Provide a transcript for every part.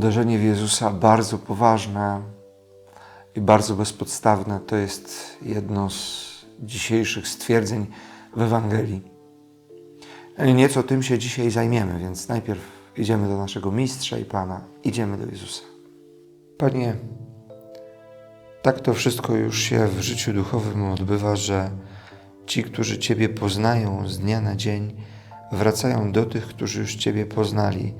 wierzenie w Jezusa bardzo poważne i bardzo bezpodstawne to jest jedno z dzisiejszych stwierdzeń w Ewangelii. Nieco tym się dzisiaj zajmiemy, więc najpierw idziemy do naszego Mistrza i Pana, idziemy do Jezusa. Panie, tak to wszystko już się w życiu duchowym odbywa, że ci, którzy Ciebie poznają z dnia na dzień, wracają do tych, którzy już Ciebie poznali.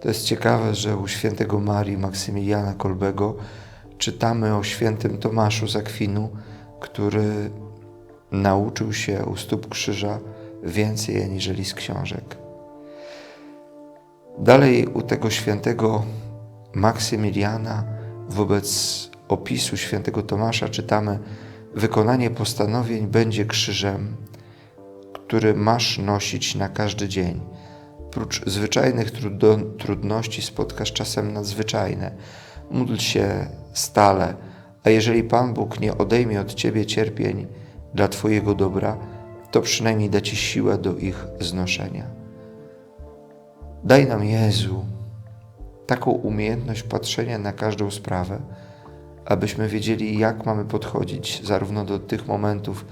To jest ciekawe, że u świętego Marii Maksymiliana Kolbego czytamy o świętym Tomaszu z Akwinu, który nauczył się u stóp krzyża więcej aniżeli z książek. Dalej u tego świętego Maksymiliana wobec opisu świętego Tomasza czytamy wykonanie postanowień będzie krzyżem, który masz nosić na każdy dzień. Prócz zwyczajnych trudności spotkasz czasem nadzwyczajne. Módl się stale, a jeżeli Pan Bóg nie odejmie od Ciebie cierpień dla Twojego dobra, to przynajmniej da Ci siłę do ich znoszenia. Daj nam, Jezu, taką umiejętność patrzenia na każdą sprawę, abyśmy wiedzieli, jak mamy podchodzić zarówno do tych momentów,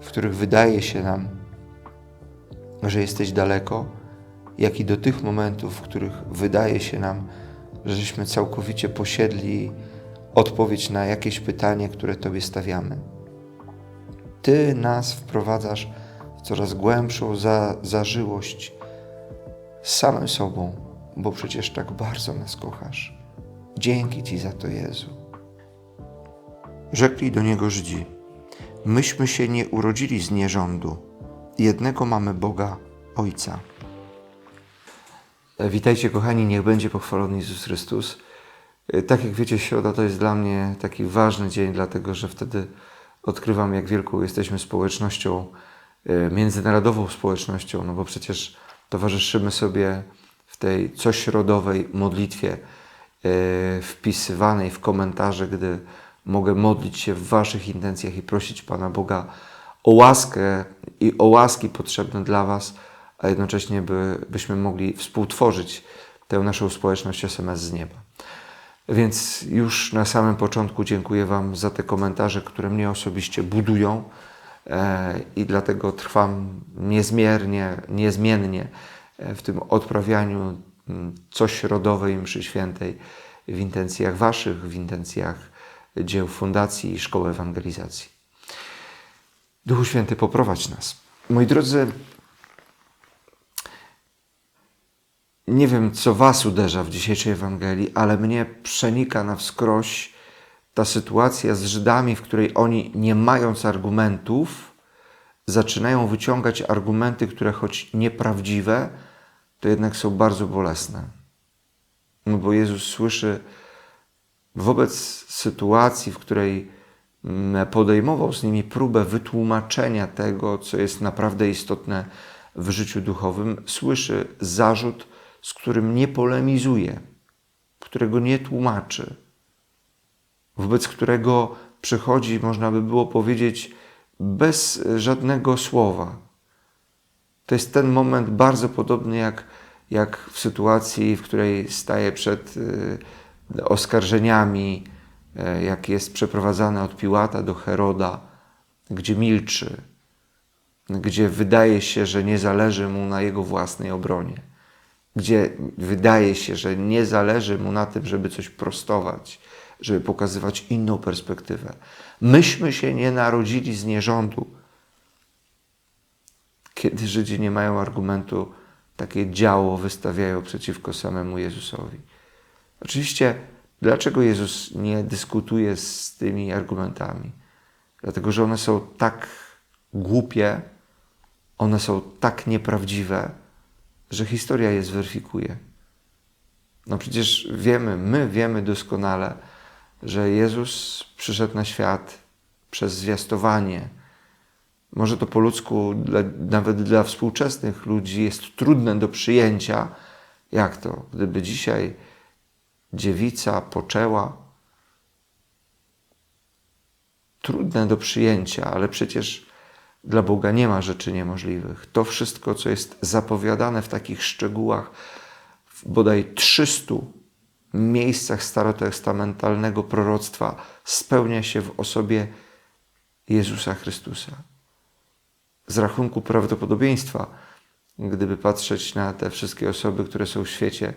w których wydaje się nam, że jesteś daleko, jak i do tych momentów, w których wydaje się nam, żeśmy całkowicie posiedli odpowiedź na jakieś pytanie, które Tobie stawiamy. Ty nas wprowadzasz w coraz głębszą za, zażyłość z samym sobą, bo przecież tak bardzo nas kochasz. Dzięki Ci za to, Jezu. Rzekli do Niego Żydzi, myśmy się nie urodzili z nierządu, jednego mamy Boga, Ojca. Witajcie kochani, niech będzie pochwalony Jezus Chrystus. Tak jak wiecie, środa to jest dla mnie taki ważny dzień, dlatego że wtedy odkrywam, jak wielką jesteśmy społecznością, e, międzynarodową społecznością, no bo przecież towarzyszymy sobie w tej cośrodowej modlitwie e, wpisywanej w komentarze, gdy mogę modlić się w Waszych intencjach i prosić Pana Boga o łaskę i o łaski potrzebne dla Was, a jednocześnie by, byśmy mogli współtworzyć tę naszą społeczność SMS z nieba. Więc już na samym początku dziękuję Wam za te komentarze, które mnie osobiście budują e, i dlatego trwam niezmiernie, niezmiennie e, w tym odprawianiu mm, cośrodowej mszy świętej w intencjach Waszych, w intencjach dzieł Fundacji i Szkoły Ewangelizacji. Duchu Święty, poprowadź nas. Moi drodzy, nie wiem, co Was uderza w dzisiejszej Ewangelii, ale mnie przenika na wskroś ta sytuacja z Żydami, w której oni, nie mając argumentów, zaczynają wyciągać argumenty, które choć nieprawdziwe, to jednak są bardzo bolesne. No bo Jezus słyszy wobec sytuacji, w której podejmował z nimi próbę wytłumaczenia tego, co jest naprawdę istotne w życiu duchowym, słyszy zarzut, z którym nie polemizuje, którego nie tłumaczy, wobec którego przychodzi, można by było powiedzieć, bez żadnego słowa. To jest ten moment bardzo podobny jak, jak w sytuacji, w której staje przed y, oskarżeniami, y, jak jest przeprowadzany od Piłata do Heroda, gdzie milczy, gdzie wydaje się, że nie zależy mu na jego własnej obronie gdzie wydaje się, że nie zależy mu na tym, żeby coś prostować, żeby pokazywać inną perspektywę. Myśmy się nie narodzili z nierządu. Kiedy Żydzi nie mają argumentu, takie działo wystawiają przeciwko samemu Jezusowi. Oczywiście, dlaczego Jezus nie dyskutuje z tymi argumentami? Dlatego, że one są tak głupie, one są tak nieprawdziwe, że historia je zweryfikuje. No przecież wiemy, my wiemy doskonale, że Jezus przyszedł na świat przez zwiastowanie. Może to po ludzku, dla, nawet dla współczesnych ludzi, jest trudne do przyjęcia. Jak to? Gdyby dzisiaj dziewica poczęła, trudne do przyjęcia, ale przecież dla Boga nie ma rzeczy niemożliwych. To wszystko, co jest zapowiadane w takich szczegółach, w bodaj 300 miejscach starotestamentalnego proroctwa spełnia się w osobie Jezusa Chrystusa. Z rachunku prawdopodobieństwa, gdyby patrzeć na te wszystkie osoby, które są w świecie,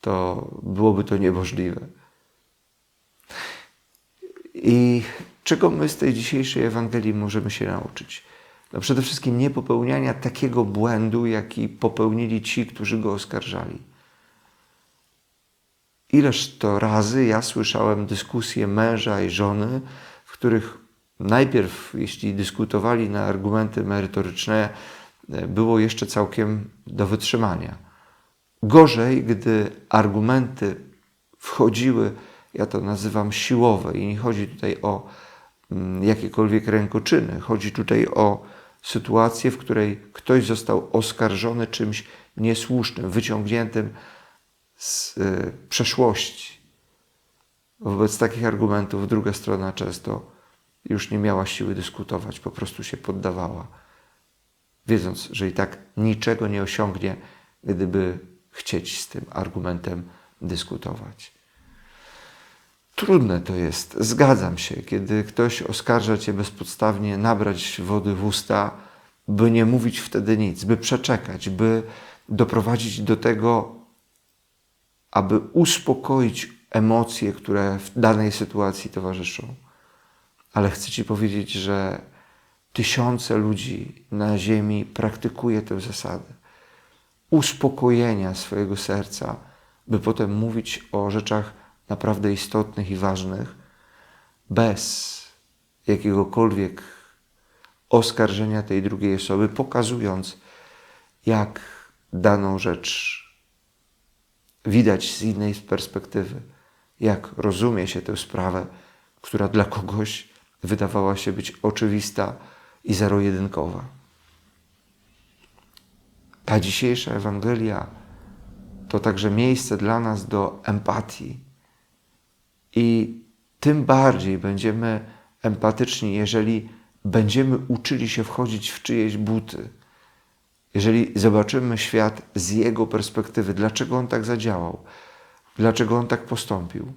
to byłoby to niemożliwe. I czego my z tej dzisiejszej Ewangelii możemy się nauczyć? No przede wszystkim nie popełniania takiego błędu, jaki popełnili ci, którzy go oskarżali. Ileż to razy ja słyszałem dyskusje męża i żony, w których najpierw, jeśli dyskutowali na argumenty merytoryczne, było jeszcze całkiem do wytrzymania. Gorzej, gdy argumenty wchodziły, ja to nazywam siłowe, i nie chodzi tutaj o jakiekolwiek rękoczyny, chodzi tutaj o sytuację, w której ktoś został oskarżony czymś niesłusznym, wyciągniętym z y, przeszłości. Wobec takich argumentów druga strona często już nie miała siły dyskutować, po prostu się poddawała, wiedząc, że i tak niczego nie osiągnie, gdyby chcieć z tym argumentem dyskutować. Trudne to jest, zgadzam się, kiedy ktoś oskarża cię bezpodstawnie, nabrać wody w usta, by nie mówić wtedy nic, by przeczekać, by doprowadzić do tego, aby uspokoić emocje, które w danej sytuacji towarzyszą. Ale chcę Ci powiedzieć, że tysiące ludzi na Ziemi praktykuje tę zasadę uspokojenia swojego serca, by potem mówić o rzeczach naprawdę istotnych i ważnych, bez jakiegokolwiek oskarżenia tej drugiej osoby, pokazując, jak daną rzecz widać z innej perspektywy, jak rozumie się tę sprawę, która dla kogoś wydawała się być oczywista i zero-jedynkowa. Ta dzisiejsza Ewangelia to także miejsce dla nas do empatii. I tym bardziej będziemy empatyczni, jeżeli będziemy uczyli się wchodzić w czyjeś buty. Jeżeli zobaczymy świat z jego perspektywy, dlaczego on tak zadziałał, dlaczego on tak postąpił,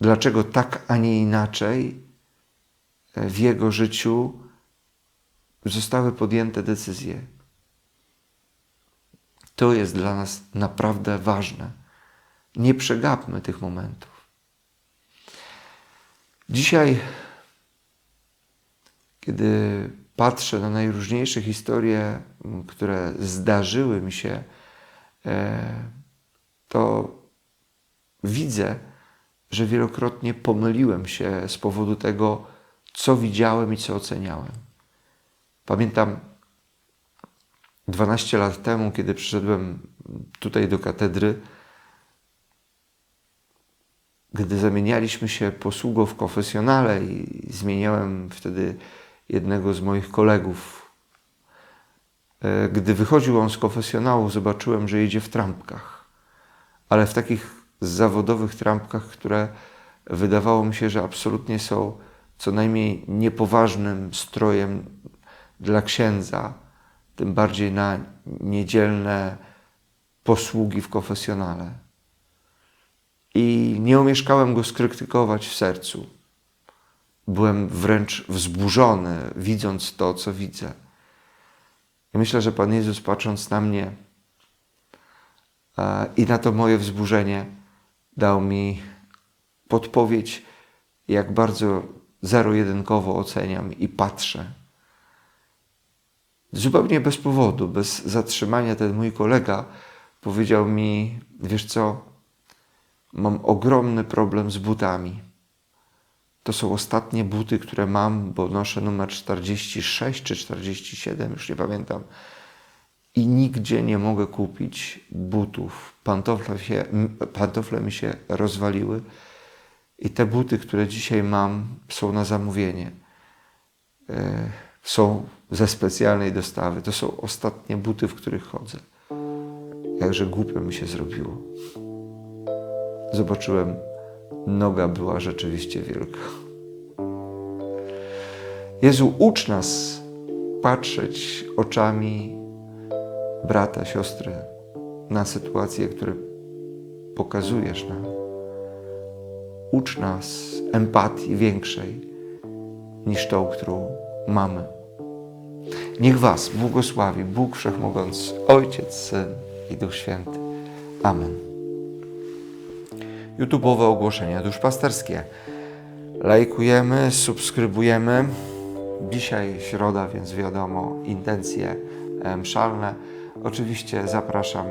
dlaczego tak, a nie inaczej w jego życiu zostały podjęte decyzje. To jest dla nas naprawdę ważne. Nie przegapmy tych momentów. Dzisiaj, kiedy patrzę na najróżniejsze historie, które zdarzyły mi się, e, to widzę, że wielokrotnie pomyliłem się z powodu tego, co widziałem i co oceniałem. Pamiętam 12 lat temu, kiedy przyszedłem tutaj do katedry, gdy zamienialiśmy się posługą w konfesjonale i zmieniałem wtedy jednego z moich kolegów. E, gdy wychodził on z konfesjonału, zobaczyłem, że jedzie w trampkach, ale w takich zawodowych trampkach, które wydawało mi się, że absolutnie są co najmniej niepoważnym strojem dla księdza, tym bardziej na niedzielne posługi w konfesjonale. I nie umieszkałem go skrytykować w sercu. Byłem wręcz wzburzony, widząc to, co widzę. I myślę, że Pan Jezus, patrząc na mnie e, i na to moje wzburzenie, dał mi podpowiedź, jak bardzo zero-jedynkowo oceniam i patrzę. Zupełnie bez powodu, bez zatrzymania, ten mój kolega powiedział mi: Wiesz co, mam ogromny problem z butami. To są ostatnie buty, które mam, bo noszę numer 46 czy 47, już nie pamiętam. I nigdzie nie mogę kupić butów. Pantofle, się, pantofle mi się rozwaliły. I te buty, które dzisiaj mam, są na zamówienie. E, są ze specjalnej dostawy. To są ostatnie buty, w których chodzę. Jakże głupio mi się zrobiło. Zobaczyłem, noga była rzeczywiście wielka. Jezu, ucz nas patrzeć oczami brata, siostry na sytuacje, które pokazujesz nam. Ucz nas empatii większej niż tą, którą mamy. Niech Was błogosławi Bóg Wszechmogący, Ojciec, Syn i Duch Święty. Amen. YouTube'owe ogłoszenia duszpasterskie. Lajkujemy, subskrybujemy. Dzisiaj środa, więc wiadomo, intencje e, mszalne. Oczywiście zapraszam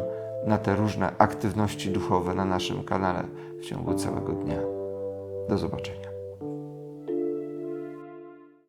na te różne aktywności duchowe na naszym kanale w ciągu całego dnia. Do zobaczenia.